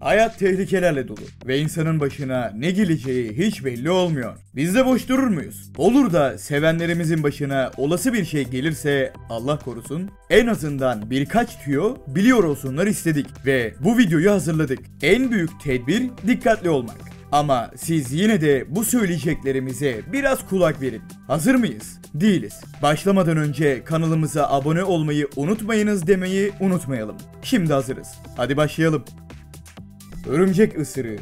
Hayat tehlikelerle dolu ve insanın başına ne geleceği hiç belli olmuyor. Biz de boş durur muyuz? Olur da sevenlerimizin başına olası bir şey gelirse Allah korusun en azından birkaç tüyo biliyor olsunlar istedik ve bu videoyu hazırladık. En büyük tedbir dikkatli olmak. Ama siz yine de bu söyleyeceklerimize biraz kulak verin. Hazır mıyız? Değiliz. Başlamadan önce kanalımıza abone olmayı unutmayınız demeyi unutmayalım. Şimdi hazırız. Hadi başlayalım. Örümcek ısırığı.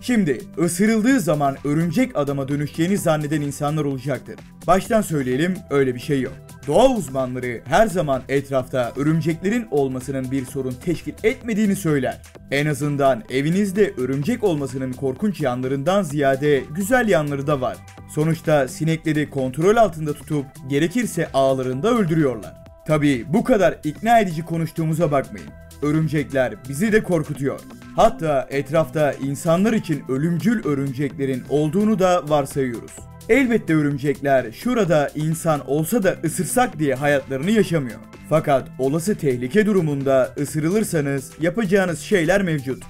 Şimdi ısırıldığı zaman örümcek adama dönüşeceğini zanneden insanlar olacaktır. Baştan söyleyelim öyle bir şey yok. Doğa uzmanları her zaman etrafta örümceklerin olmasının bir sorun teşkil etmediğini söyler. En azından evinizde örümcek olmasının korkunç yanlarından ziyade güzel yanları da var. Sonuçta sinekleri kontrol altında tutup gerekirse ağlarında öldürüyorlar. Tabi bu kadar ikna edici konuştuğumuza bakmayın. Örümcekler bizi de korkutuyor. Hatta etrafta insanlar için ölümcül örümceklerin olduğunu da varsayıyoruz. Elbette örümcekler şurada insan olsa da ısırsak diye hayatlarını yaşamıyor. Fakat olası tehlike durumunda ısırılırsanız yapacağınız şeyler mevcut.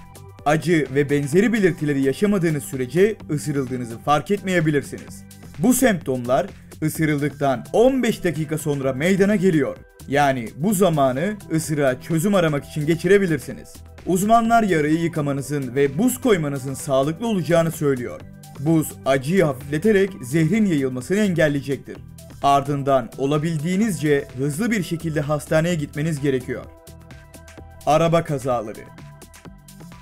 Acı ve benzeri belirtileri yaşamadığınız sürece ısırıldığınızı fark etmeyebilirsiniz. Bu semptomlar ısırıldıktan 15 dakika sonra meydana geliyor. Yani bu zamanı ısırığa çözüm aramak için geçirebilirsiniz. Uzmanlar yarayı yıkamanızın ve buz koymanızın sağlıklı olacağını söylüyor. Buz acıyı hafifleterek zehrin yayılmasını engelleyecektir. Ardından olabildiğinizce hızlı bir şekilde hastaneye gitmeniz gerekiyor. Araba kazaları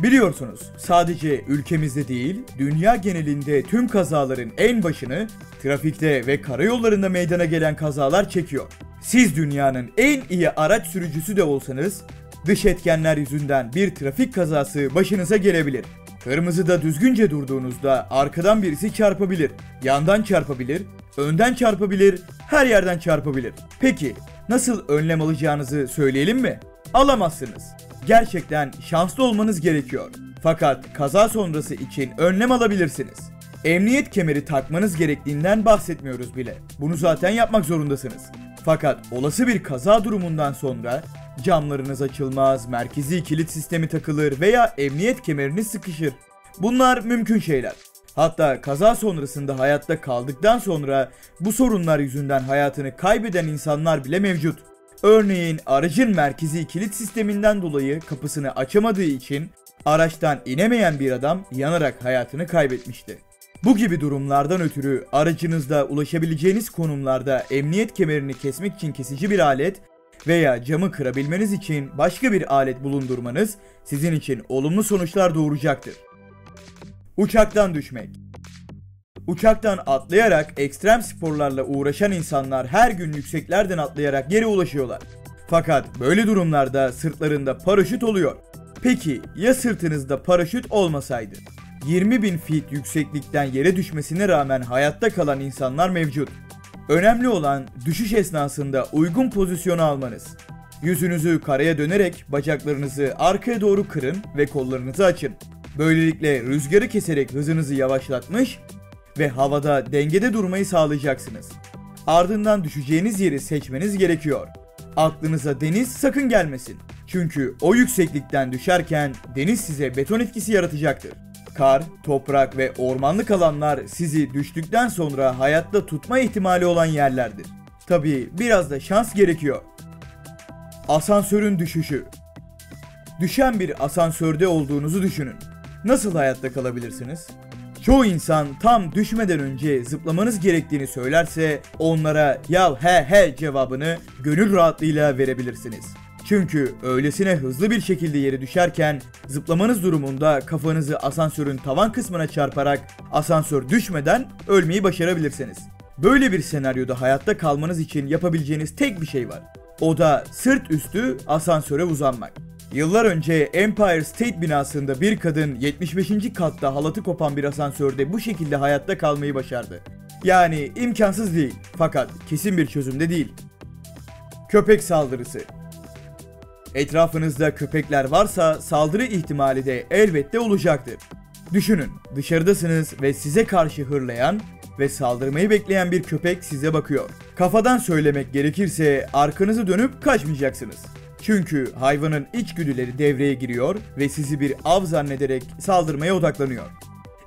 Biliyorsunuz sadece ülkemizde değil, dünya genelinde tüm kazaların en başını trafikte ve karayollarında meydana gelen kazalar çekiyor. Siz dünyanın en iyi araç sürücüsü de olsanız dış etkenler yüzünden bir trafik kazası başınıza gelebilir. Kırmızıda düzgünce durduğunuzda arkadan birisi çarpabilir, yandan çarpabilir, önden çarpabilir, her yerden çarpabilir. Peki nasıl önlem alacağınızı söyleyelim mi? Alamazsınız. Gerçekten şanslı olmanız gerekiyor. Fakat kaza sonrası için önlem alabilirsiniz. Emniyet kemeri takmanız gerektiğinden bahsetmiyoruz bile. Bunu zaten yapmak zorundasınız. Fakat olası bir kaza durumundan sonra camlarınız açılmaz, merkezi kilit sistemi takılır veya emniyet kemeriniz sıkışır. Bunlar mümkün şeyler. Hatta kaza sonrasında hayatta kaldıktan sonra bu sorunlar yüzünden hayatını kaybeden insanlar bile mevcut. Örneğin aracın merkezi kilit sisteminden dolayı kapısını açamadığı için araçtan inemeyen bir adam yanarak hayatını kaybetmişti. Bu gibi durumlardan ötürü aracınızda ulaşabileceğiniz konumlarda emniyet kemerini kesmek için kesici bir alet veya camı kırabilmeniz için başka bir alet bulundurmanız sizin için olumlu sonuçlar doğuracaktır. Uçaktan düşmek Uçaktan atlayarak ekstrem sporlarla uğraşan insanlar her gün yükseklerden atlayarak yere ulaşıyorlar. Fakat böyle durumlarda sırtlarında paraşüt oluyor. Peki ya sırtınızda paraşüt olmasaydı? 20 bin feet yükseklikten yere düşmesine rağmen hayatta kalan insanlar mevcut. Önemli olan düşüş esnasında uygun pozisyonu almanız. Yüzünüzü karaya dönerek bacaklarınızı arkaya doğru kırın ve kollarınızı açın. Böylelikle rüzgarı keserek hızınızı yavaşlatmış ve havada dengede durmayı sağlayacaksınız. Ardından düşeceğiniz yeri seçmeniz gerekiyor. Aklınıza deniz sakın gelmesin. Çünkü o yükseklikten düşerken deniz size beton etkisi yaratacaktır. Kar, toprak ve ormanlık alanlar sizi düştükten sonra hayatta tutma ihtimali olan yerlerdir. Tabi biraz da şans gerekiyor. Asansörün düşüşü Düşen bir asansörde olduğunuzu düşünün. Nasıl hayatta kalabilirsiniz? Çoğu insan tam düşmeden önce zıplamanız gerektiğini söylerse onlara ya he he cevabını gönül rahatlığıyla verebilirsiniz. Çünkü öylesine hızlı bir şekilde yere düşerken zıplamanız durumunda kafanızı asansörün tavan kısmına çarparak asansör düşmeden ölmeyi başarabilirsiniz. Böyle bir senaryoda hayatta kalmanız için yapabileceğiniz tek bir şey var. O da sırt üstü asansöre uzanmak. Yıllar önce Empire State binasında bir kadın 75. katta halatı kopan bir asansörde bu şekilde hayatta kalmayı başardı. Yani imkansız değil fakat kesin bir çözüm de değil. Köpek saldırısı Etrafınızda köpekler varsa saldırı ihtimali de elbette olacaktır. Düşünün, dışarıdasınız ve size karşı hırlayan ve saldırmayı bekleyen bir köpek size bakıyor. Kafadan söylemek gerekirse arkanızı dönüp kaçmayacaksınız. Çünkü hayvanın içgüdüleri devreye giriyor ve sizi bir av zannederek saldırmaya odaklanıyor.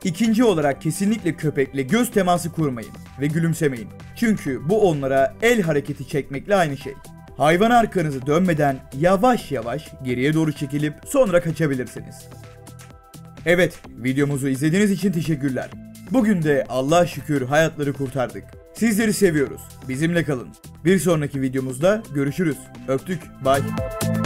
İkinci olarak kesinlikle köpekle göz teması kurmayın ve gülümsemeyin. Çünkü bu onlara el hareketi çekmekle aynı şey. Hayvan arkanızı dönmeden yavaş yavaş geriye doğru çekilip sonra kaçabilirsiniz. Evet, videomuzu izlediğiniz için teşekkürler. Bugün de Allah'a şükür hayatları kurtardık. Sizleri seviyoruz. Bizimle kalın. Bir sonraki videomuzda görüşürüz. Öptük. Bye.